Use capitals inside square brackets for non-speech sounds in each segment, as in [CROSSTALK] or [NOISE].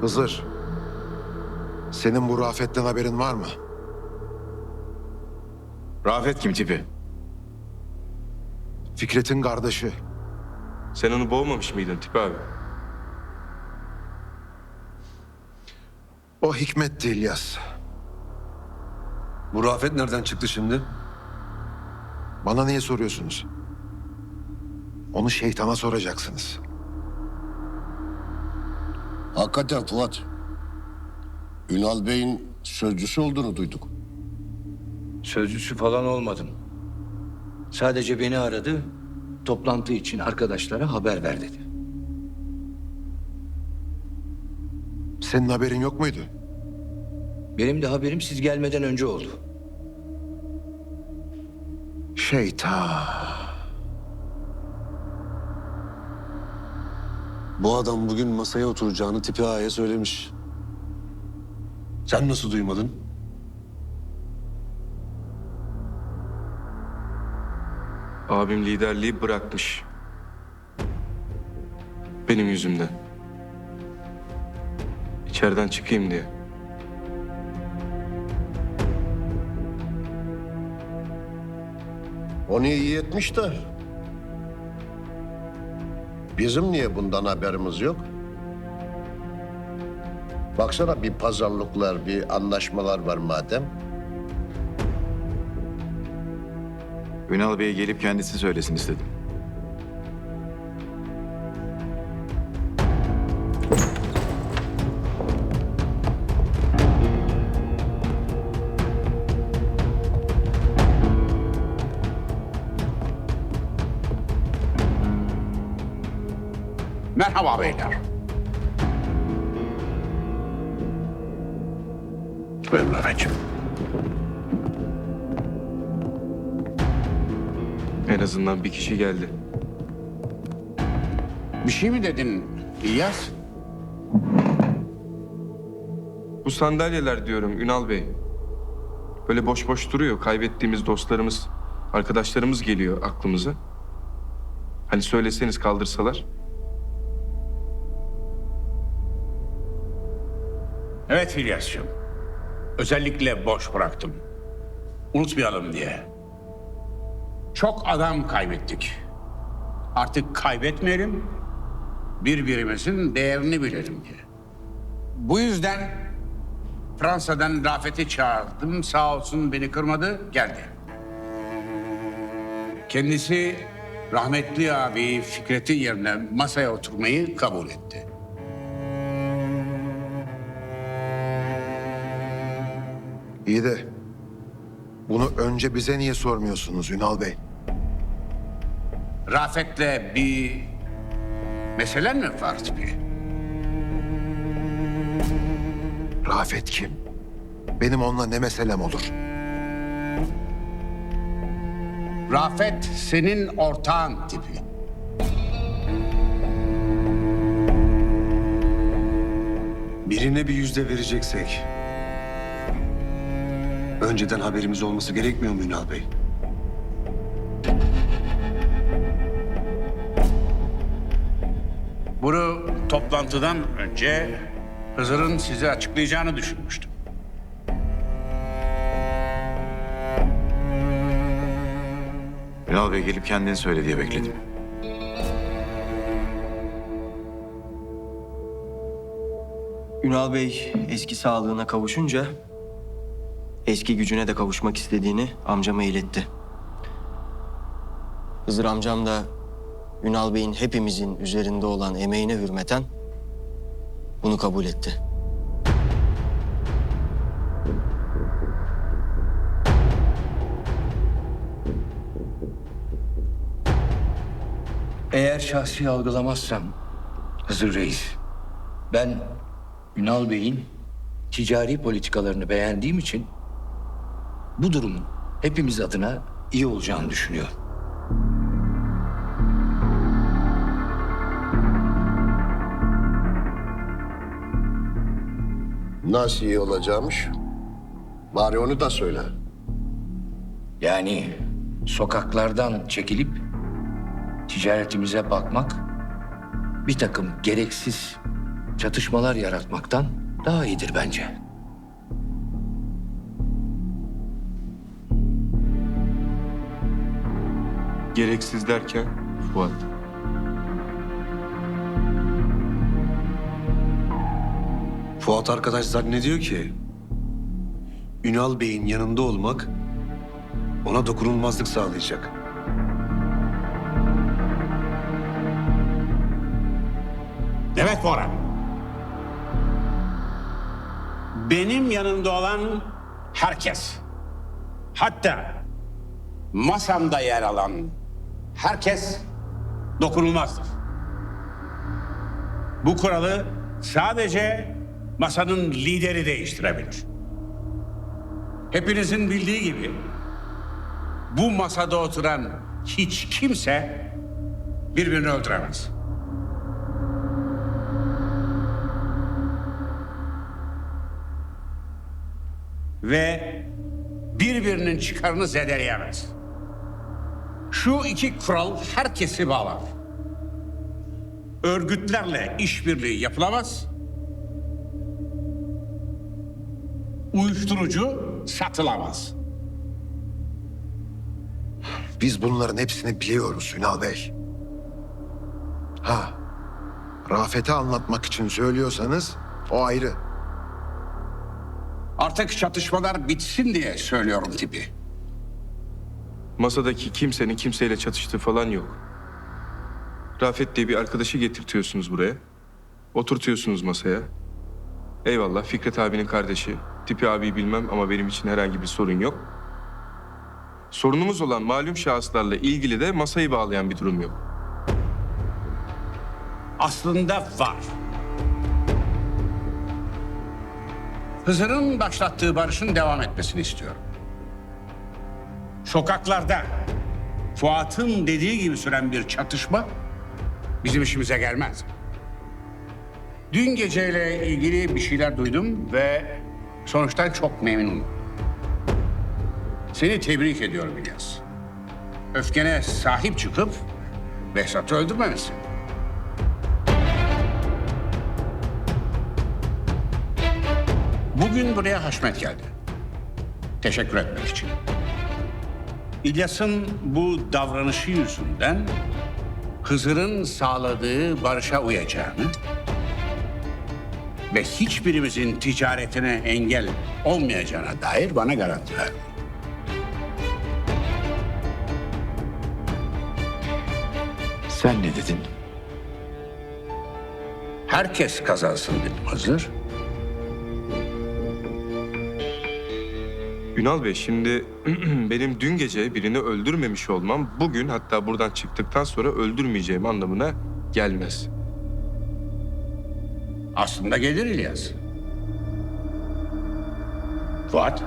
Hızır. Senin bu Rafet'ten haberin var mı? Rafet kim tipi? Fikret'in kardeşi. Sen onu boğmamış mıydın Tipi abi? O Hikmet'ti İlyas. Bu Rafet nereden çıktı şimdi? Bana niye soruyorsunuz? Onu şeytana soracaksınız. Hakikaten Fuat. Ünal Bey'in sözcüsü olduğunu duyduk. Sözcüsü falan olmadım. Sadece beni aradı. Toplantı için arkadaşlara haber ver dedi. Senin haberin yok muydu? Benim de haberim siz gelmeden önce oldu. Şeytan. Bu adam bugün masaya oturacağını tipi ağaya söylemiş. Sen nasıl duymadın? Abim liderliği bırakmış. Benim yüzümden. İçeriden çıkayım diye. Onu iyi etmiş de. Bizim niye bundan haberimiz yok? Baksana bir pazarlıklar, bir anlaşmalar var madem. Ünal Bey gelip kendisi söylesin istedim. Merhaba beyler. Buyurun efendim. En azından bir kişi geldi. Bir şey mi dedin İlyas? Bu sandalyeler diyorum Ünal Bey. Böyle boş boş duruyor. Kaybettiğimiz dostlarımız, arkadaşlarımız geliyor aklımıza. Hani söyleseniz kaldırsalar. Evet İlyas'cığım. Özellikle boş bıraktım. Unutmayalım diye. Çok adam kaybettik. Artık kaybetmeyelim. Birbirimizin değerini bilelim diye. Bu yüzden Fransa'dan Rafet'i çağırdım. Sağ olsun beni kırmadı, geldi. Kendisi rahmetli abi Fikret'in yerine masaya oturmayı kabul etti. İyi de bunu önce bize niye sormuyorsunuz Ünal Bey? Rafet'le bir meselen mi var tipi? Rafet kim? Benim onunla ne meselem olur? Rafet senin ortağın tipi. Birine bir yüzde vereceksek... Önceden haberimiz olması gerekmiyor mu Ünal Bey? Bunu toplantıdan önce Hızır'ın size açıklayacağını düşünmüştüm. Ünal Bey gelip kendini söyle diye bekledim. Ünal Bey eski sağlığına kavuşunca eski gücüne de kavuşmak istediğini amcama iletti. Hızır amcam da Ünal Bey'in hepimizin üzerinde olan emeğine hürmeten bunu kabul etti. Eğer şahsi algılamazsam Hızır Reis, ben Ünal Bey'in ticari politikalarını beğendiğim için bu durumun hepimiz adına iyi olacağını düşünüyorum. Nasıl iyi olacakmış? Bari onu da söyle. Yani sokaklardan çekilip ticaretimize bakmak, bir takım gereksiz çatışmalar yaratmaktan daha iyidir bence. Gereksiz derken Fuat. Fuat arkadaş zannediyor ki Ünal Bey'in yanında olmak ona dokunulmazlık sağlayacak. Evet Bora. Benim yanımda olan herkes, hatta masamda yer alan herkes dokunulmazdır. Bu kuralı sadece masanın lideri değiştirebilir. Hepinizin bildiği gibi bu masada oturan hiç kimse birbirini öldüremez. ve birbirinin çıkarını zedeleyemez. Şu iki kural herkesi bağlar. Örgütlerle işbirliği yapılamaz. Uyuşturucu satılamaz. Biz bunların hepsini biliyoruz Ünal Bey. Ha, Rafet'e anlatmak için söylüyorsanız o ayrı. Artık çatışmalar bitsin diye söylüyorum tipi. Masadaki kimsenin kimseyle çatıştığı falan yok. Rafet diye bir arkadaşı getirtiyorsunuz buraya. Oturtuyorsunuz masaya. Eyvallah Fikret abinin kardeşi. Tipi abi bilmem ama benim için herhangi bir sorun yok. Sorunumuz olan malum şahıslarla ilgili de masayı bağlayan bir durum yok. Aslında var. Hızır'ın başlattığı barışın devam etmesini istiyorum. Sokaklarda Fuat'ın dediği gibi süren bir çatışma bizim işimize gelmez. Dün geceyle ilgili bir şeyler duydum ve sonuçtan çok memnunum. Seni tebrik ediyorum İlyas. Öfkene sahip çıkıp Behzat'ı öldürmemişsin. Bugün buraya Haşmet geldi. Teşekkür etmek için. İlyas'ın bu davranışı yüzünden Hızır'ın sağladığı barışa uyacağını ve hiçbirimizin ticaretine engel olmayacağına dair bana garanti verdi. Sen ne dedin? Herkes kazansın dedim Hızır. Ünal Bey şimdi [CLEARS THROAT] benim dün gece birini öldürmemiş olmam bugün hatta buradan çıktıktan sonra öldürmeyeceğim anlamına gelmez. Aslında gelir İlyas. Fuat.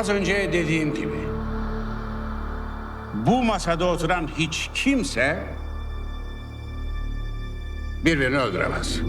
Az önce dediğim gibi bu masada oturan hiç kimse birbirini öldüremez.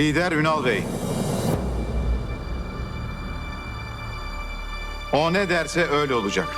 Lider Ünal Bey. O ne derse öyle olacak.